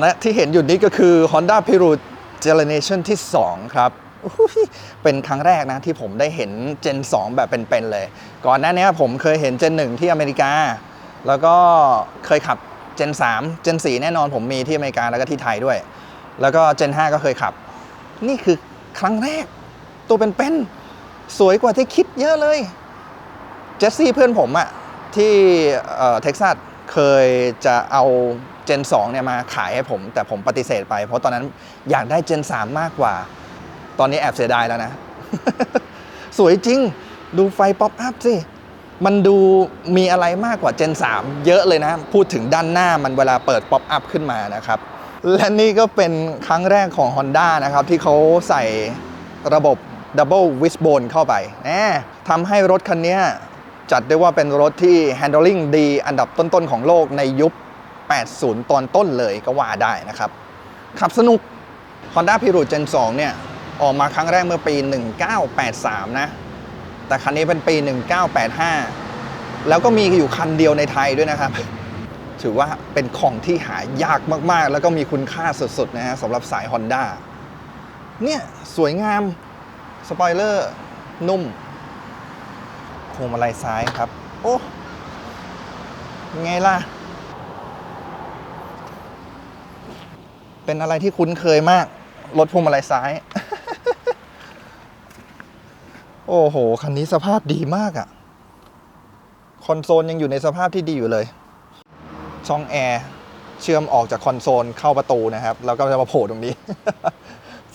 และที่เห็นอยู่นี้ก็คือ Honda p i r u Generation ที่ 2 ครับ เป็นครั้งแรกนะที่ผมได้เห็น Gen 2 แบบเป็นๆเลย ก่อนหน้านี้ผมเคยเห็น Gen 1 ที่อเมริกา แล้วก็เคยขับ Gen 3 Gen 4 แน่นอนผมมีที่อเมริกาแล้วก็ที่ไทยด้วย แล้วก็ Gen 5 ก็เคยขับ นี่คือครั้งแรก ตัวเป็นๆสวยกว่าที่คิดเยอะเลยเจสซี่เพื่อนผมอะที่เท็กซัสเคยจะเอา Gen 2เนี่ยมาขายให้ผม แต่ผมปฏิเสธไป เพราะตอนนั้นอยากได้ Gen 3 มากกว่า ตอนนี้แอบเสียดายแล้วนะ สวยจริง ดูไฟป๊อปอัพสิ มันดูมีอะไรมากกว่า Gen 3 เยอะเลยนะ พูดถึงด้านหน้ามันเวลาเปิดป๊อปอัพขึ้นมานะครับ และนี่ก็เป็นครั้งแรกของ Honda นะครับ ที่เขาใส่ระบบ Double Wishbone เข้าไปน่ทำให้รถคันนี้จัดได้ว่าเป็นรถที่ handling ดีอันดับต้นๆของโลกในยุค 80 ตอนต้นเลยก็ว่าได้นะครับ ขับสนุก Honda p i r u Gen 2 เนี่ย ออกมาครั้งแรกเมื่อปี 1983 นะ แต่คันนี้เป็นปี 1985 แล้วก็มีอยู่คันเดียวในไทยด้วยนะครับ ถือว่าเป็นของที่หายากมากๆ แล้วก็มีคุณค่าสุดๆ นะฮะสำหรับสาย Honda เนี่ยสวยงาม สปอยเลอร์ นุ่มพวงมาลัยซ้ายครับ โอ้ไงล่ะ เป็นอะไรที่คุ้นเคยมาก รถพวงมาลัยซ้าย โอ้โห คันนี้สภาพดีมากอะ่ะ คอนโซลยังอยู่ในสภาพที่ดีอยู่เลย ช่องแอร์เชื่อมออกจากคอนโซลเข้าประตูนะครับ แล้วก็จะมาโผล่ตรงนี้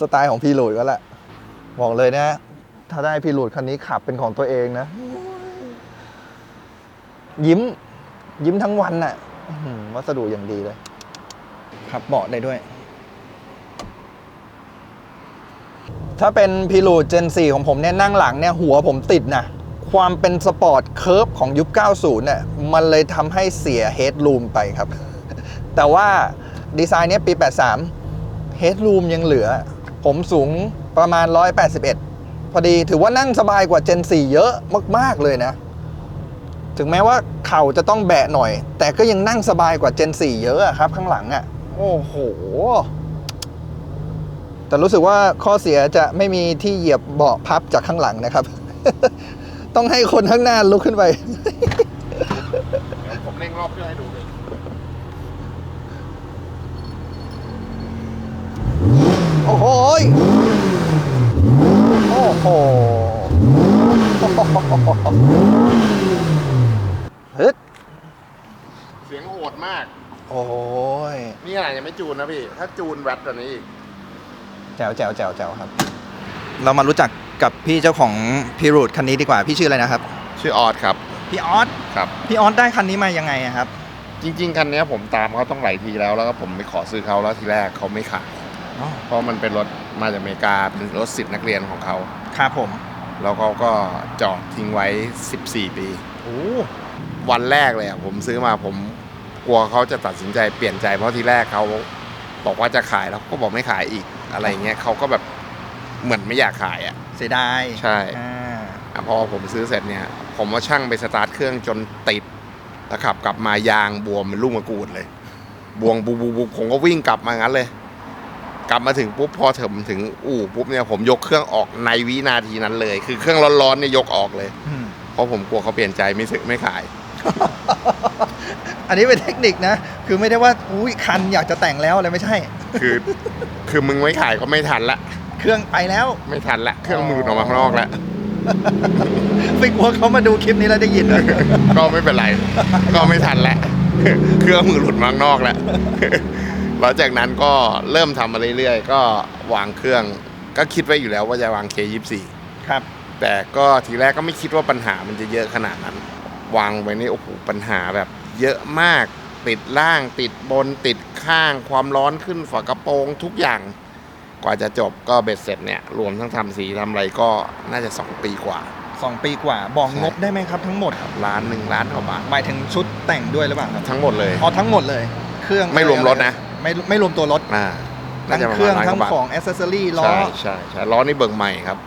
สไตล์ของพี่หลุยก็แหละ บอกเลยนะ ถ้าได้พี่หลุยคันนี้ขับเป็นของตัวเองนะ ยิ้ม ยิ้มทั้งวันน่ะวัสดุอย่างดีเลย ขับเบาะได้ด้วย ถ้าเป็นพิลูเจน 4 ของผมเนี่ยนั่งหลังเนี่ยหัวผมติดนะความเป็นสปอร์ตเคิร์ฟของยุค 90 เนี่ยมันเลยทำให้เสียเฮดรูมไปครับ แต่ว่าดีไซน์เนี้ยปี 83เฮดรูมยังเหลือ ผมสูงประมาณ 181 พอดีถือว่านั่งสบายกว่าเจน 4 เยอะมาก ๆ เลยนะ ถึงแม้ว่าเข่าจะต้องแบะหน่อย แต่ก็ยังนั่งสบายกว่าเจน 4 เยอะอะครับข้างหลังอะ่ะ โอ้โห แต่รู้สึกว่าข้อเสียจะไม่มีที่เหยียบเบาะพับจากข้างหลังนะครับ ต้องให้คนข้างหน้าลุกขึ้นไปเดี๋ยวผมเร่งรอบเครื่องให้ดูเลยโอ้โหยโอ้โหฮึดเสียงโหดมาก โอ้ย นี่ขนาดยังไม่จูนนะพี่ ถ้าจูนแรดตัวนี้อีก แจ๋วแจ๋วแจ๋วแจ๋วครับ เรามารู้จักกับพี่เจ้าของพีรูดคันนี้ดีกว่าพี่ชื่ออะไรนะครับ ชื่อออดครับ พี่ออสครับ พี่ออสได้คันนี้มายังไงอะครับจริง ๆ คันเนี้ยผมตามเขาต้องหลายทีแล้ว แล้วก็ผมไปขอซื้อเขาแล้วทีแรกเขาไม่ขายเพราะมันเป็นรถมาจากอเมริกาเป็นรถสิทธิ์นักเรียนของเขาครับผมแล้วเขาก็จอดทิ้งไว้ 14 ปี โอ้วันแรกเลยอะผมซื้อมาผมกลัวเขาจะตัดสินใจเปลี่ยนใจเพราะทีแรกเขา บอกว่าจะขายแล้วก็บอกไม่ขายอีกอะไรเงี้ยเขาก็แบบเหมือนไม่อยากขายอะ เสียดายใช่ อ่าอะพอผมซื้อเสร็จเนี่ย ผมว่าช่างไปสตาร์ทเครื่องจนติดแล้วขับกลับมายางบวมเป็นลูกมะกรูดเลย บวงบูบูบูผมก็วิ่งกลับมางั้นเลย กลับมาถึงปุ๊บพอถึงถึงอู่ปุ๊บเนี่ยผมยกเครื่องออกในวินาทีนั้นเลย คือเครื่องร้อนๆเนี่ยยกออกเลย อืมเพราะผมกลัวเขาเปลี่ยนใจไม่ซื้อไม่ขาย อันนี้เป็นเทคนิคนะ คือไม่ได้ว่าอุ้ยคันอยากจะแต่งแล้วอะไรไม่ใช่ คือ คือมึงไม่ขายก็ไม่ทันละ เครื่องไปแล้วไม่ทันละ เครื่องมือออกมาข้างนอกแล้วไม่กลัวเขามาดูคลิปนี้แล้วได้ยินเหรอก็ไม่เป็นไร ก็ไม่ทันแล้วเครื่องมือหลุดมาข้างนอกแล้วหลังจากนั้นก็เริ่มทำมาเรื่อยๆ ก็วางเครื่อง ก็คิดไว้อยู่แล้วว่าจะวาง K24 ครับ แต่ก็ทีแรกก็ไม่คิดว่าปัญหามันจะเยอะขนาดนั้น วางไว้นี่โอ้โหปัญหาแบบ เยอะมาก ติดล่างติดบนติดข้างความร้อนขึ้นฝากระโปรงทุกอย่าง กว่าจะจบก็เบ็ดเสร็จเนี่ย รวมทั้งทำสีทำอะไรก็น่าจะ 2 ปีกว่าสองปีกว่าบอกใช่งบได้ไหมครับทั้งหมดล้านหนึ่งล้านกว่าบาทหมายถึงชุดแต่งด้วยหรือเปล่าครับทั้งหมดเลยอ๋อทั้งหมดเลย เครื่องไม่รวมรถนะ ไม่ไม่รวมตัวรถอ่าน่าทั้งจะประเครื่องมาณล้านทั้กงว่าบาทของอ c เซสซอรี่ล้อใช่ใช่ใช่ล้อนี่เบิกใหม่ครับ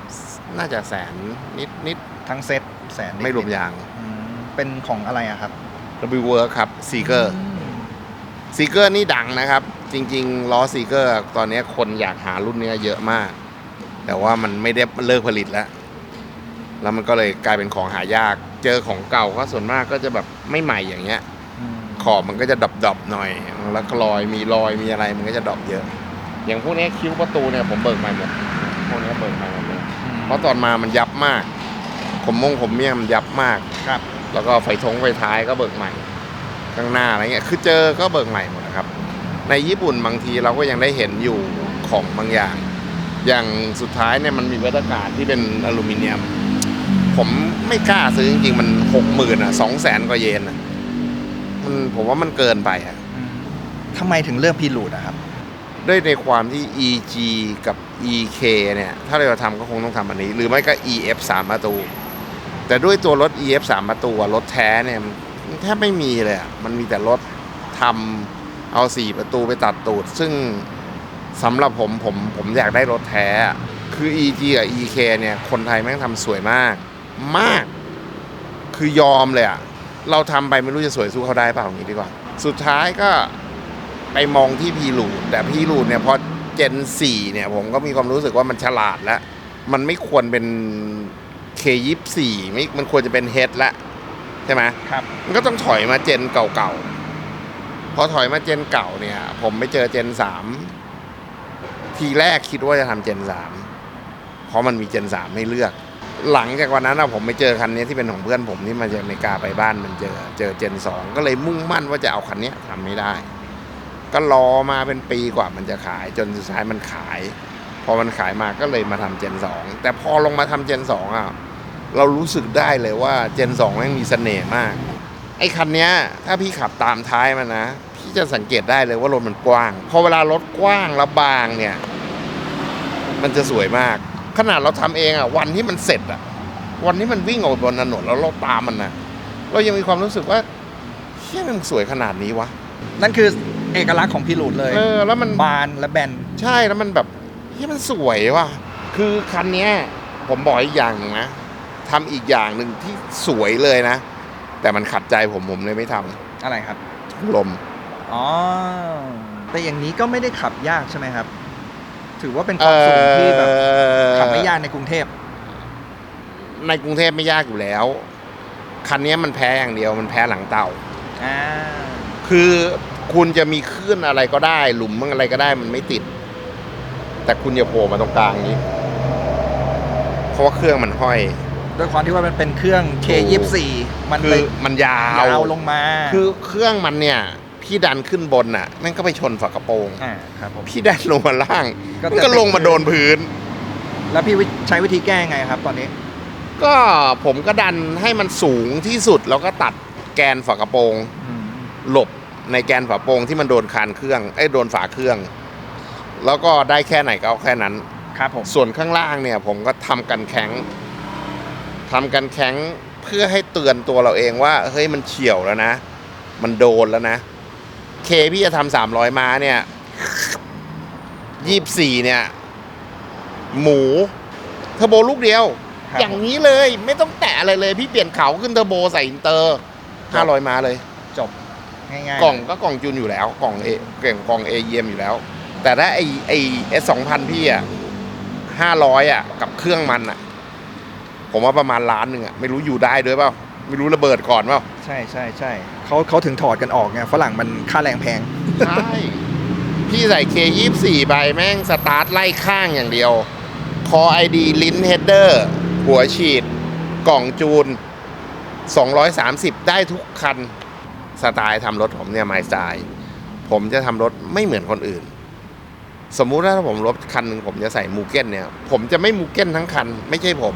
น่าจะแสนนิดนิดทั้งเซ็ตแสนไม่รวมยางอืมเป็นของอะไรอะครับ W Work ครับ Seeker อืมซีเกอร์นี่ดังนะครับ จริงๆล้อซีเกอร์ตอนนี้คนอยากหารุ่นเนี้ยเยอะมาก แต่ว่ามันไม่ได้เลิกผลิตแล้ว แล้วมันก็เลยกลายเป็นของหายาก เจอของเก่าก็ส่วนมากก็จะแบบไม่ใหม่อย่างเงี้ยขอบมันก็จะดรอปๆหน่อย แล้วก็รอยมีรอยมีอะไรมันก็จะดรอปเยอะ อย่างพวกนี้คิ้วประตูเนี่ยผมเบิกใหม่หมดพวกนี้เบิกใหม่หมดเลยเพราะตอนมามันยับมาก ผมมงผมเมี่ยมนยับมากครับ แล้วก็ไฟทงไฟท้ายก็เบิกใหม่ ข้างหน้าอะไรเงี้ยคือเจอก็เบิกใหม่หมดนะครับ ในญี่ปุ่นบางทีเราก็ยังได้เห็นอยู่ของบางอย่าง อย่างสุดท้ายเนี่ยมันมีวัตการที่เป็นอลูมิเนียม ผมไม่กล้าซื้อจริงๆมันหกหมื่นอะสองแสนกว่าเยนอะมันผมว่ามันเกินไปอะทำไมถึงเลือกพีรูดอะครับ ด้วยในความที่ EG กับ EK เนี่ย ถ้าเราจะทำก็คงต้องทำอันนี้ หรือไม่ก็ EF 3ประตู แต่ด้วยตัวรถ EF 3ประตูรถแท้เนี่ยแทบไม่มีเลยมันมีแต่รถทำเอา4ประตูไปตัดตูด ซึ่งสำหรับผมผมผมอยากได้รถแท้ คือ EG กับ EK เนี่ย คนไทยแม่งทำสวยมาก มาก คือยอมเลยอะเราทำไปไม่รู้จะสวยสู้เขาได้เปล่าอย่างนี้ดีกว่า สุดท้ายก็ไปมองที่พีรูดแต่พีรูดเนี่ยพอเจน 4 เนี่ย ผมก็มีความรู้สึกว่ามันฉลาดแล้ว มันไม่ควรเป็น K ยี่สี่ไม่มันควรจะเป็นเฮดละใช่ไหมครับ มันก็ต้องถอยมาเจนเก่าๆ พอถอยมาเจนเก่าเนี่ย ผมไปเจอเจนสามทีแรกคิดว่าจะทำเจนสามเพราะมันมีเจนสามให้เลือก หลังจากวันนั้นอะผมไปเจอคันนี้ที่เป็นของเพื่อนผมที่มาจากอเมริกาไปบ้านมันเจอ เจอเจนสองก็เลยมุ่งมั่นว่าจะเอาคันนี้ทำไม่ได้ ก็รอมาเป็นปีกว่ามันจะขายจนสุดท้ายมันขาย พอมันขายมาก็เลยมาทำเจนสองแต่พอลงมาทำเจนสองอะ เรารู้สึกได้เลยว่าเจนสองแม่งมีเสน่ห์มาก ไอ้คันเนี้ย ถ้าพี่ขับตามท้ายมันนะ พี่จะสังเกตได้เลยว่ารถมันกว้าง พอเวลารถกว้างและบางเนี่ย มันจะสวยมาก ขนาดเราทำเองอะวันที่มันเสร็จอะวันที่มันวิ่งออกบนถนนแล้วเราตามมันนะเรายังมีความรู้สึกว่าเฮ้ยมันสวยขนาดนี้วะ นั่นคือเอกลักษณ์ของพีรูดเลยเออแล้วมันบานและแบน ใช่แล้วมันแบบเฮ้ยมันสวยว่ะ คือคันเนี้ย ผมบอกอีกอย่างหนึ่งนะ ทำอีกอย่างหนึ่งที่สวยเลยนะ แต่มันขัดใจผมผมเลยไม่ทำอะไรครับถุงลมอ๋อแต่อย่างนี้ก็ไม่ได้ขับยากใช่ไหมครับ ถือว่าเป็นความสูงที่แบบเอ่อขับไม่ยากในกรุงเทพ ในกรุงเทพไม่ยากอยู่แล้ว คันเนี้ยมันแพ้อย่างเดียวมันแพ้หลังเต่าอ่าคือคุณจะมีคลื่นอะไรก็ได้ หลุมอะไรก็ได้มันไม่ติด แต่คุณอย่าโผล่มาตรงกลางนี้ เพราะว่าเครื่องมันห้อย ด้วยความที่ว่ามันเป็นเครื่อง K24 มันคืเลอยมันยาวยาวลงมาคือเครื่องมันเนี่ยพี่ดันขึ้นบนน่ะแม่งก็ไปชนฝากระโปรง อ่าครับผม พี่ดันลงมาล่างก็มันจะก็ลงมาโดนพื้น แล้วพี่วิใช้วิธีแก้ไงครับตอนนี้ ก็ผมก็ดันให้มันสูงที่สุดแล้วก็ตัดแกนฝากระโปรง หลบในแกนฝาโปรงที่มันโดนคานเครื่องไอ้ยโดนฝาเครื่อง แล้วก็ได้แค่ไหนก็เอาแค่นั้น ครับผม ส่วนข้างล่างเนี่ย ผมก็ทำกันแข็ง ทำกันแข็งเพื่อให้เตือนตัวเราเองว่า เฮ้ยมันเฉียวแล้วนะ มันโดนแล้วนะ เคพี่จะทำสามร้อยม้าเนี่ยยี่สี่เนี่ย หมูเทอร์โบลูกเดียวครับอย่างนี้เลยไม่ต้องแตะอะไรเลย พี่เปลี่ยนเขาขึ้นเทอร์โบใส่อินเตอร์ห้าร้อยม้าเลย จบง่ายๆกล่องก็กล่องจูนอยู่แล้ว กล่องเอเก่งกล่องเอเยมอยู่แล้ว แต่ถ้าไอไอเอสสองพันพี่อะห้าร้อยอะ กับเครื่องมันอะ ผมว่าประมาณล้านหนึ่งอะไม่รู้อยู่ได้ด้วยเปล่าไม่รู้ระเบิดก่อนเปล่าใช่ใช่ใช่เขาเขาถึงถอดกันออกไงฝรั่งมันค่าแรงแพง ใช่ พี่ใส่เคยี่สี่ใบแม่งสตาร์ทไล่ข้างอย่างเดียว คอไอดีลิ้นเฮดเดอร์หัวฉีด กล่องจูน 230 ได้ทุกคัน สไตล์ทำรถผมเนี่ยไมสไตล์ผมจะทำรถไม่เหมือนคนอื่น สมมุติว่าถ้าผมรถคันหนึ่งผมจะใส่มูเก้นเนี่ย ผมจะไม่มูเก้นทั้งคัน ไม่ใช่ผม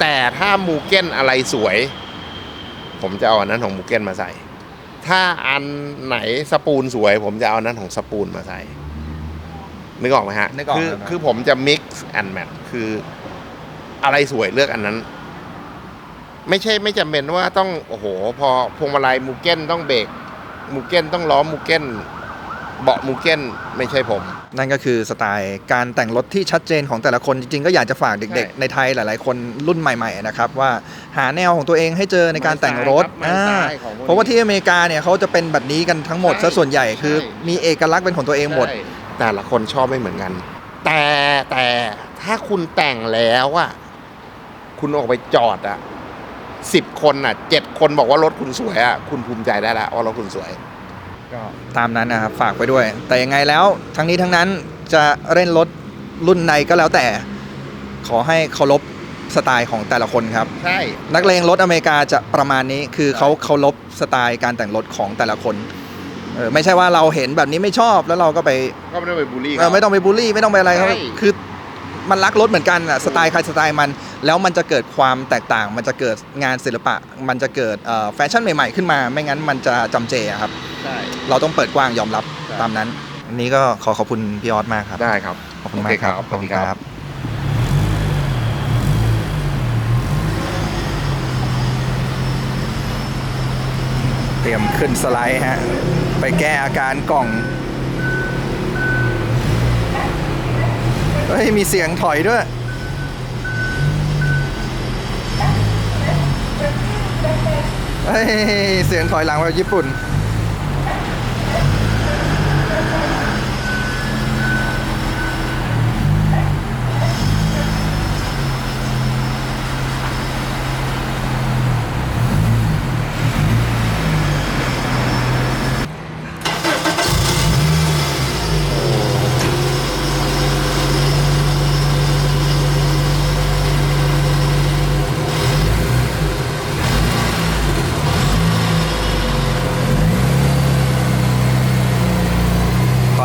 แต่ถ้ามูเก้นอะไรสวย ผมจะเอาอันนั้นของมูเก้นมาใส่ ถ้าอันไหนสปูลสวย ผมจะเอาอันนั้นของสปูลมาใส่นึกออกไหมฮะนึกออกคือครับ คือผมจะ mix and match คืออะไรสวยเลือกอันนั้น ไม่ใช่ไม่จำเป็นว่าต้อง โอ้โห พอพวงมาลัยมูเก้นต้องเบรกมูเก้นต้องล้อมูเก้น เบาะมูเก้นไม่ใช่ผม นั่นก็คือสไตล์การแต่งรถที่ชัดเจนของแต่ละคนจริงๆ ก็อยากจะฝากเด็กใช่ๆในไทยหลาย ๆ คนรุ่นใหม่ ๆ นะครับ ว่าหาแนวของตัวเองให้เจอในการแต่งรถไม้อ่าสายของพกนี้เพราะว่าที่อเมริกาเนี่ยเขาจะเป็นแบบนี้กันทั้งหมดใช่ซะส่วนใหญ่คือ ใช่ มีเอกลักษณ์เป็นของตัวเองหมด ใช่แต่ละคนชอบไม่เหมือนกัน แต่แต่ถ้าคุณแต่งแล้วอะคุณออกไปจอดอะสิบคนอะเจ็ดคนบอกว่ารถคุณสวยอะคุณภูมิใจได้แล้วว่ารถคุณสวย ก็ตามนั้นนะครับฝากไปด้วย แต่ยังไงแล้วทั้งนี้ทั้งนั้นจะเล่นรถรุ่นไหนก็แล้วแต่ ขอให้เคารพสไตล์ของแต่ละคนครับ ใช่ นักเลงรถอเมริกาจะประมาณนี้คือเขาเคารพสไตล์การแต่งรถของแต่ละคนเออไม่ใช่ว่าเราเห็นแบบนี้ไม่ชอบแล้วเราก็ไปก็ไม่ได้ไปบูลลี่เออไม่ต้องไปบูลลี่ไม่ต้องไปอะไรเขาใช่ คือ มันรักรถเหมือนกันอะสไตล์ใครสไตล์มัน แล้วมันจะเกิดความแตกต่าง มันจะเกิดงานศิลปะ มันจะเกิดเอ่อแฟชั่นใหม่ๆ ขึ้นมา ไม่งั้นมันจะจำเจอะครับ ใช่ เราต้องเปิดกว้างยอมรับใช่ ตามนั้นอันนี้ก็ขอขอบคุณพี่ออสมากครับ ได้ครับ ขอบคุณมากครับ โอเขอบคุณครับ เตรียมขึ้นสไลด์ฮะ ไปแก้อาการกล่อง เฮ้ย มีเสียงถอยด้วย เฮ้ย เสียงถอยหลังแบบญี่ปุ่น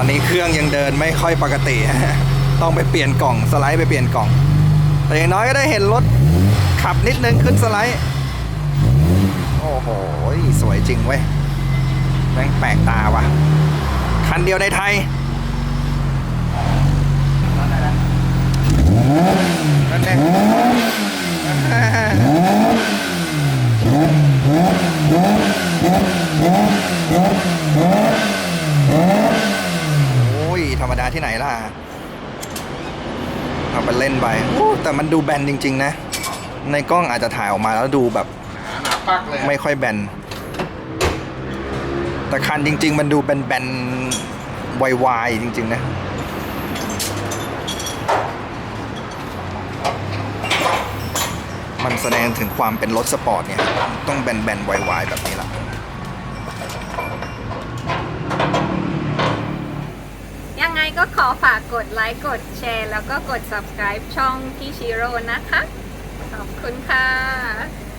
อนนี้เครื่องยังเดินไม่ค่อยปกติ ต้องไปเปลี่ยนกล่องสไลด์ไปเปลี่ยนกล่อง แต่อย่างน้อยก็ได้เห็นรถขับนิดนึงขึ้นสไลด์ โอ้โห สวยจริงเว้ยแม่งแปลกตาว่ะ คันเดียวในไทยนั่นแน่โอ้ย ธรรมดาที่ไหนล่ะเอาไปเล่นไปโอ้ แต่มันดูแบนจริง ๆ นะ ในกล้องอาจจะถ่ายออกมาแล้วดูแบบหนาปักเลยไม่ค่อยแบน แต่คันจริง ๆ มันดูเป็นแบนๆวายๆจริง ๆ นะมันแสดงถึงความเป็นรถสปอร์ตเนี่ย ต้องแบนๆวายๆแบบนี้ละ ยังไง ก็ขอฝากกดไลค์ กดแชร์ แล้วก็กด subscribe ช่องพี่ชิโร่นะคะ ขอบคุณค่ะ